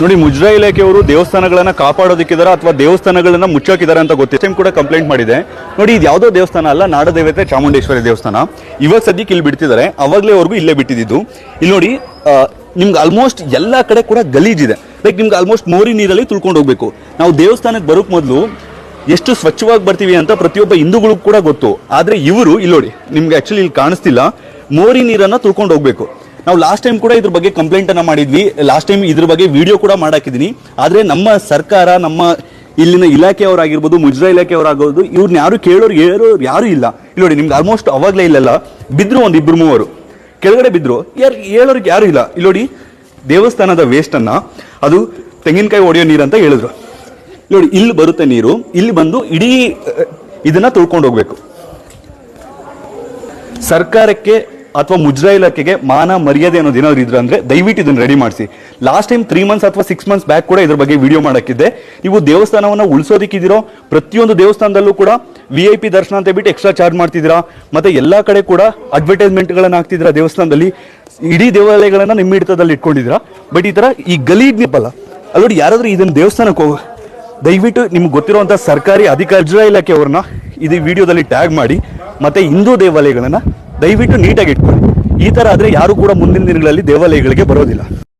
ನೋಡಿ, ಮುಜರಾ ಇಲಾಖೆಯವರು ದೇವಸ್ಥಾನಗಳನ್ನ ಕಾಪಾಡೋದಕ್ಕಿದಾರ ಅಥವಾ ದೇವಸ್ಥಾನಗಳನ್ನ ಮುಚ್ಚಾಕಿದ್ದಾರೆ ಅಂತ ಗೊತ್ತಿದೆ ಟೈಮ್ ಕೂಡ ಕಂಪ್ಲೇಂಟ್ ಮಾಡಿದೆ. ನೋಡಿ, ಇದು ಯಾವುದೋ ದೇವಸ್ಥಾನ ಅಲ್ಲ, ನಾಡದೇವತೆ ಚಾಮುಂಡೇಶ್ವರಿ ದೇವಸ್ಥಾನ. ಇವಾಗ ಸದ್ಯಕ್ಕೆ ಇಲ್ಲಿ ಬಿಡ್ತಿದ್ದಾರೆ ಅವಾಗಲೇವರೆಗೂ ಇಲ್ಲೇ ಬಿಟ್ಟಿದ್ದು. ಇಲ್ಲಿ ನೋಡಿ ನಿಮ್ಗೆ ಆಲ್ಮೋಸ್ಟ್ ಎಲ್ಲ ಕಡೆ ಕೂಡ ಗಲೀಜಿದೆ ಲೈಕ್ ನಿಮ್ಗೆ ಆಲ್ಮೋಸ್ಟ್ ಮೋರಿ ನೀರಲ್ಲಿ ತುಳ್ಕೊಂಡು ಹೋಗ್ಬೇಕು. ನಾವು ದೇವಸ್ಥಾನಕ್ಕೆ ಬರೋಕ್ಕೆ ಮೊದಲು ಎಷ್ಟು ಸ್ವಚ್ಛವಾಗಿ ಬರ್ತೀವಿ ಅಂತ ಪ್ರತಿಯೊಬ್ಬ ಹಿಂದೂಗಳಿಗೂ ಕೂಡ ಗೊತ್ತು. ಆದ್ರೆ ಇವರು, ಇಲ್ಲಿ ನೋಡಿ, ನಿಮ್ಗೆ ಆ್ಯಕ್ಚುಲಿ ಇಲ್ಲಿ ಕಾಣಿಸ್ತಿಲ್ಲ. ಮೋರಿ ನೀರನ್ನ ತುಳ್ಕೊಂಡು ಹೋಗ್ಬೇಕು. ನಾವು ಲಾಸ್ಟ್ ಟೈಮ್ ಕೂಡ ಇದ್ರ ಬಗ್ಗೆ ಕಂಪ್ಲೇಂಟ್ ಅನ್ನ ಮಾಡಿದ್ವಿ. ಲಾಸ್ಟ್ ಟೈಮ್ ಇದ್ರ ಬಗ್ಗೆ ವಿಡಿಯೋ ಕೂಡ ಮಾಡಾಕಿದೀನಿ. ಆದ್ರೆ ನಮ್ಮ ಸರ್ಕಾರ, ನಮ್ಮ ಇಲ್ಲಿನ ಇಲಾಖೆಯವರಾಗಿರ್ಬೋದು ಮುಜರಾ ಇಲಾಖೆಯವರಾಗೋದು ಇವ್ರನ್ನ ಯಾರು ಕೇಳೋರು ಹೇಳೋರು ಯಾರು ಇಲ್ಲ. ಇಲ್ಲಿ ನೋಡಿ, ನಿಮ್ಗೆ ಆಲ್ಮೋಸ್ಟ್ ಅವಾಗ್ಲೇ ಇಲ್ಲಲ್ಲ, ಬಿದ್ರು ಒಂದು ಇಬ್ರು ಮೂವರು. ಕೆಳಗಡೆ ಬಿದ್ರು, ಯಾರು ಹೇಳೋರಿಗೆ ಯಾರು ಇಲ್ಲ. ಇಲ್ಲಿ ನೋಡಿ, ದೇವಸ್ಥಾನದ ವೇಸ್ಟ್ ಅನ್ನ ಅದು ತೆಂಗಿನಕಾಯಿ ಒಡೆಯೋ ನೀರು ಅಂತ ಹೇಳಿದ್ರು. ನೋಡಿ, ಇಲ್ಲಿ ಬರುತ್ತೆ ನೀರು, ಇಲ್ಲಿ ಬಂದು ಇಡೀ, ಇದನ್ನ ತುಳ್ಕೊಂಡು ಹೋಗ್ಬೇಕು. ಸರ್ಕಾರಕ್ಕೆ ಅಥವಾ ಮುಜ್ರಾ ಇಲಾಖೆಗೆ ಮಾನ ಮರ್ಯಾದೆ ಅನ್ನೋದು ಏನಾದ್ರು ಇದ್ರೆ ಅಂದ್ರೆ ದಯವಿಟ್ಟು ಇದನ್ನ ರೆಡಿ ಮಾಡಿಸಿ. ಲಾಸ್ಟ್ ಟೈಮ್ ತ್ರೀ ಮಂತ್ಸ್ ಅಥವಾ ಸಿಕ್ಸ್ ಮಂತ್ಸ್ ಬ್ಯಾಕ್ ಕೂಡ ಇದ್ರ ಬಗ್ಗೆ ವಿಡಿಯೋ ಮಾಡಕ್ಕಿದ್ದೆ. ನೀವು ದೇವಸ್ಥಾನವನ್ನ ಉಳಿಸೋದಕ್ಕಿದ್ದೀರೋ, ಪ್ರತಿಯೊಂದು ದೇವಸ್ಥಾನದಲ್ಲೂ ಕೂಡ ವಿ ಐ ಪಿ ದರ್ಶನ ಅಂತ ಬಿಟ್ಟು ಎಕ್ಸ್ಟ್ರಾ ಚಾರ್ಜ್ ಮಾಡ್ತಿದ್ದೀರಾ? ಮತ್ತೆ ಎಲ್ಲಾ ಕಡೆ ಕೂಡ ಅಡ್ವರ್ಟೈಸ್ಮೆಂಟ್ಗಳನ್ನು ಹಾಕ್ತಿದ್ದೀರಾ ದೇವಸ್ಥಾನದಲ್ಲಿ? ಇಡೀ ದೇವಾಲಯಗಳನ್ನ ನಿಮ್ಮ ಹಿಡಿತದಲ್ಲಿ ಇಟ್ಕೊಂಡಿದ್ದೀರಾ? ಬಟ್ ಈ ತರ ಈ ಗಲೀಜ್ ನಿಪ್ಪಲ್ಲ ಅಲ್ಲೋಡಿ ಯಾರಾದ್ರೂ ಇದನ್ನ ದೇವಸ್ಥಾನಕ್ಕೆ ಹೋಗ. ದಯವಿಟ್ಟು ನಿಮ್ಗೆ ಗೊತ್ತಿರುವಂತ ಸರ್ಕಾರಿ ಅಧಿಕಾರಿ ಇಲಾಖೆಯವ್ರನ್ನ ಇದು ವಿಡಿಯೋದಲ್ಲಿ ಟ್ಯಾಗ್ ಮಾಡಿ. ಮತ್ತೆ ಹಿಂದೂ ದೇವಾಲಯಗಳನ್ನ ದಯವಿಟ್ಟು ನೀಟಾಗಿ ಇಟ್ಕೊಳ್ಳಿ. ಈ ತರ ಆದ್ರೆ ಯಾರು ಕೂಡ ಮುಂದಿನ ದಿನಗಳಲ್ಲಿ ದೇವಾಲಯಗಳಿಗೆ ಬರೋದಿಲ್ಲ.